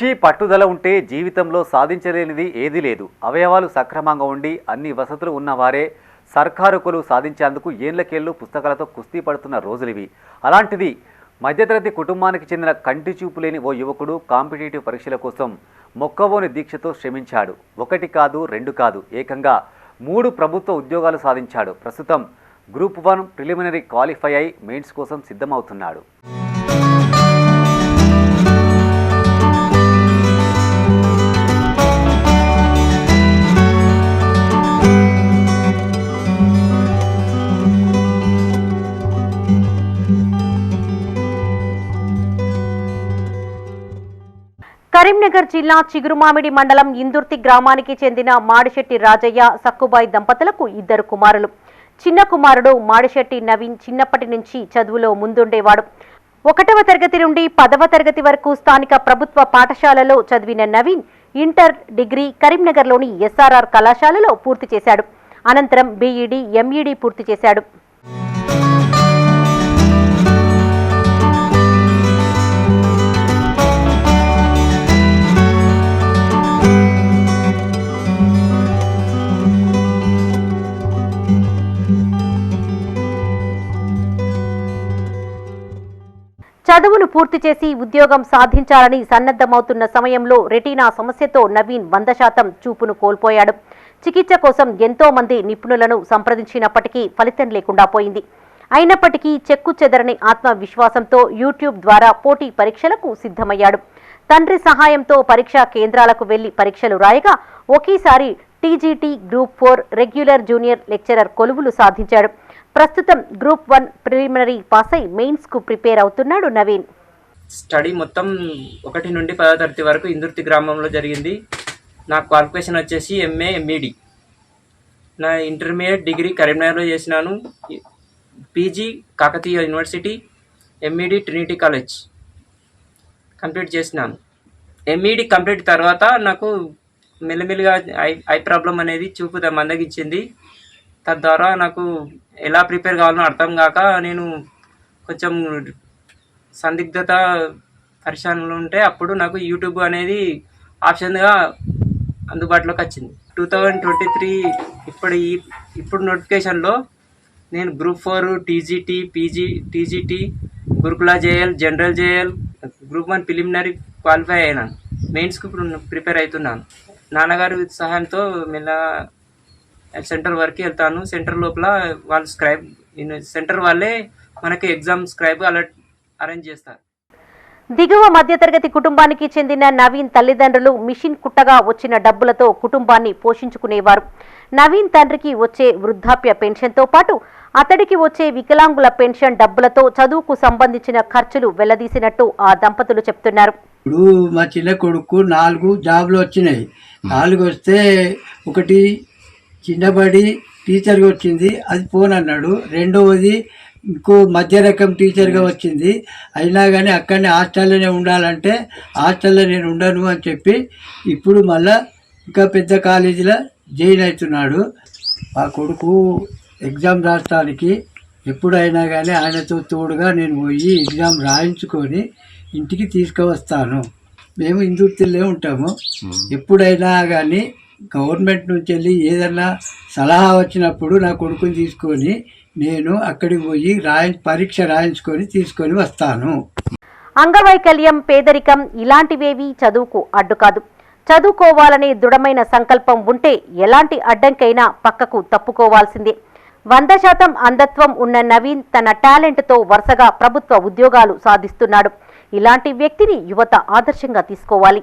కృషి పట్టుదల ఉంటే జీవితంలో సాధించలేనిది ఏదీ లేదు. అవయవాలు సక్రమంగా ఉండి అన్ని వసతులు ఉన్నవారే సర్కారుకులు సాధించేందుకు ఏళ్ళకేళ్ళు పుస్తకాలతో కుస్తీ పడుతున్న రోజులివి. అలాంటిది మధ్యతరగతి కుటుంబానికి చెందిన కంటి చూపు లేని ఓ యువకుడు కాంపిటేటివ్ పరీక్షల కోసం మొక్కవోని దీక్షతో శ్రమించాడు. ఒకటి కాదు రెండు కాదు ఏకంగా మూడు ప్రభుత్వ ఉద్యోగాలు సాధించాడు. ప్రస్తుతం గ్రూప్ వన్ ప్రిలిమినరీ క్వాలిఫై అయి మెయిన్స్ కోసం సిద్ధమవుతున్నాడు. కరీంనగర్ జిల్లా చిగురుమామిడి మండలం ఇందుర్తి గ్రామానికి చెందిన మాడిశెట్టి రాజయ్య సక్కుబాయి దంపతులకు ఇద్దరు కుమారులు. చిన్న కుమారుడు మాడిశెట్టి నవీన్ చిన్నప్పటి నుంచి చదువులో ముందుండేవాడు. ఒకటవ తరగతి నుండి పదవ తరగతి వరకు స్థానిక ప్రభుత్వ పాఠశాలలో చదివిన నవీన్ ఇంటర్ డిగ్రీ కరీంనగర్లోని ఎస్ఆర్ఆర్ కళాశాలలో పూర్తి చేశాడు. అనంతరం బీఈడి ఎంఈడి పూర్తి చేశాడు. పూర్తి చేసి ఉద్యోగం సాధించాలని సన్నద్ధమవుతున్న సమయంలో రెటీనా సమస్యతో నవీన్ వంద శాతం చూపును కోల్పోయాడు. చికిత్స కోసం ఎంతో మంది నిపుణులను సంప్రదించినప్పటికీ ఫలితం లేకుండా పోయింది. అయినప్పటికీ చెక్కు చెదరని ఆత్మవిశ్వాసంతో యూట్యూబ్ ద్వారా పోటీ పరీక్షలకు సిద్ధమయ్యాడు. తండ్రి సహాయంతో పరీక్షా కేంద్రాలకు వెళ్ళి పరీక్షలు రాయగా ఒకేసారి TGT group four regular junior lecturer కొలువులు సాధించాడు. ప్రస్తుతం గ్రూప్ వన్ ప్రిలిమినరీ పాస్ అయి మెయిన్స్కు ప్రిపేర్ అవుతున్నాడు నవీన్. స్టడీ మొత్తం ఒకటి నుండి పదో తరగతి వరకు ఇందుర్తి గ్రామంలో జరిగింది. నా క్వాలిఫికేషన్ వచ్చేసి ఎంఏ ఎంఈడి నా ఇంటర్మీడియట్ డిగ్రీ కరీంనగర్లో చేసినాను. PG Kakatiya university MEd Trinity college complete చేసినాను. ఎంఈడి కంప్లీట్ తర్వాత నాకు మెల్లమెల్లిగా ఐ ఐ ప్రాబ్లం అనేది చూపు మందగించింది. తద్వారా నాకు ఎలా ప్రిపేర్ కావాలో అర్థం కాక నేను కొంచెం సందిగ్ధత పరిశానలు ఉంటే అప్పుడు నాకు యూట్యూబ్ అనేది ఆప్షన్గా అందుబాటులోకి వచ్చింది. టూ థౌజండ్ ట్వంటీ త్రీ ఇప్పుడు ఈ ఇప్పుడు నోటిఫికేషన్లో నేను group four TGT PG TGT Gurukula JL general JL group one preliminary qualify అయినాను. మెయిన్స్కి ఇప్పుడు ప్రిపేర్ అవుతున్నాను. నాన్నగారి సహాయంతో మెల్ల సెంటర్ వరకు వెళ్తాను. సెంటర్ లోపల వాళ్ళు స్క్రైబ్ సెంటర్ వాళ్ళే మనకి ఎగ్జామ్ స్క్రైబ్ అలర్ట్ అరేంజ్ చేస్తారు. దిగువ మధ్యతరగతి కుటుంబానికి చెందిన నవీన్ తల్లిదండ్రులు మిషన్ కుట్టగా వచ్చిన డబ్బులతో కుటుంబాన్ని పోషించుకునేవారు. నవీన్ తండ్రికి వచ్చే వృద్ధాప్య పెన్షన్తో పాటు అతడికి వచ్చే వికలాంగుల పెన్షన్ డబ్బులతో చదువుకు సంబంధించిన ఖర్చులు వెళ్ళదీసినట్టు ఆ దంపతులు చెప్తున్నారు. ఇప్పుడు మా చిన్న కొడుకు నాలుగు జాబ్లు వచ్చినాయి. నాలుగు వస్తే ఒకటి చిన్నబడి టీచర్గా వచ్చింది. అది పోను అన్నాడు. రెండవది ఇంకో మధ్య రకం టీచర్గా వచ్చింది. అయినా కానీ అక్కడనే హాస్టల్లోనే ఉండాలంటే హాస్టల్లో నేను ఉండను అని చెప్పి ఇప్పుడు మళ్ళా ఇంకా పెద్ద కాలేజీలో జాయిన్ అవుతున్నాడు. మా కొడుకు ఎగ్జామ్ రాయడానికి ఎప్పుడైనా కానీ ఆయనతో తోడుగా నేను పోయి ఎగ్జామ్ రాయించుకొని ఇంటికి తీసుకువస్తాను. మేము ఇందుర్తిలో ఉంటాము. ఎప్పుడైనా కానీ గవర్నమెంట్ నుంచి వెళ్ళి ఏదన్నా సలహా వచ్చినప్పుడు నా కొడుకుని తీసుకొని నేను అక్కడికి పోయి రాయి పరీక్ష రాయించుకొని తీసుకొని వస్తాను. అంగవైకల్యం పేదరికం ఇలాంటివేవీ చదువుకు అడ్డు కాదు. చదువుకోవాలనే దృఢమైన సంకల్పం ఉంటే ఎలాంటి అడ్డంకైనా పక్కకు తప్పుకోవాల్సిందే. వంద శాతం అంధత్వం ఉన్న నవీన్ తన టాలెంట్తో వరుసగా ప్రభుత్వ ఉద్యోగాలు సాధిస్తున్నాడు. ఇలాంటి వ్యక్తిని యువత ఆదర్శంగా తీసుకోవాలి.